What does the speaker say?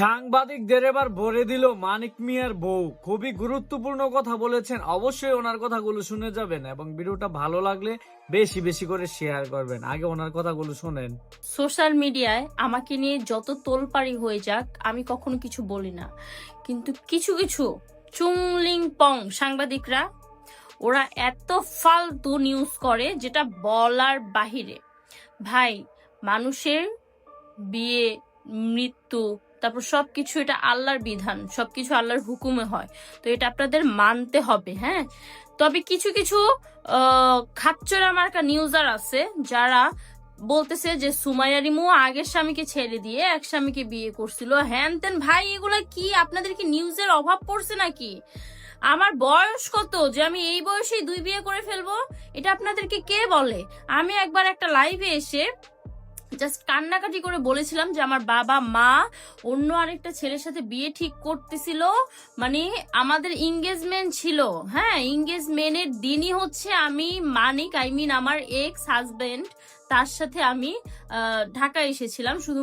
সাংবাদিকদের এবার ভরে দিল মানিক মিয়ার বউ। খুবই গুরুত্বপূর্ণ কথা বলেছেন। অবশ্যই ওনার কথাগুলো শুনে যাবেন এবং ভিডিওটা ভালো লাগলে বেশি বেশি করে শেয়ার করবেন। আগে ওনার কথাগুলো শুনেন। সোশ্যাল মিডিয়ায় আমাকে নিয়ে যত তোলপাড়ি হয়ে যাক, আমি কখনো কিছু বলি না। কিন্তু কিছু কিছু চুংলিং পং সাংবাদিকরা, ওরা এত ফালতু নিউজ করে যেটা বলার বাহিরে। ভাই, মানুষের বিয়ে, মৃত্যু তারপর সবকিছু এটা আল্লাহর বিধান, সবকিছু আল্লাহর হুকুমে হয়। তো এটা আপনাদের মানতে হবে হ্যাঁ? তবে কিছু কিছু খাচ্চরা মার্কা নিউজার আছে যারা বলতেছে যে সুমাইয়া রিমু আগের স্বামীকে ছেড়ে দিয়ে এক স্বামীকে বিয়ে করছিল। হ্যান তেন, ভাই, এগুলা কি? আপনাদের কি নিউজের অভাব পড়ছে নাকি? আমার বয়স কত যে আমি এই বয়সেই দুই বিয়ে করে ফেলব? এটা আপনাদেরকে কে বলে? আমি একবার একটা লাইভে এসে জাস্ট কান্নাকাটি করে বলেছিলাম যে আমার বাবা, মা, অন্য আরেকটা ছেলের সাথে বিয়ে ঠিক করতেছিল। মানে আমাদের এঙ্গেজমেন্ট ছিল। হ্যাঁ ইংগেজমেন্টের দিনই হচ্ছে আমি, মানিক আই মিন আমার এক্স হাজবেন্ড তার সাথে আমি ঢাকা এসেছিলাম। শুধু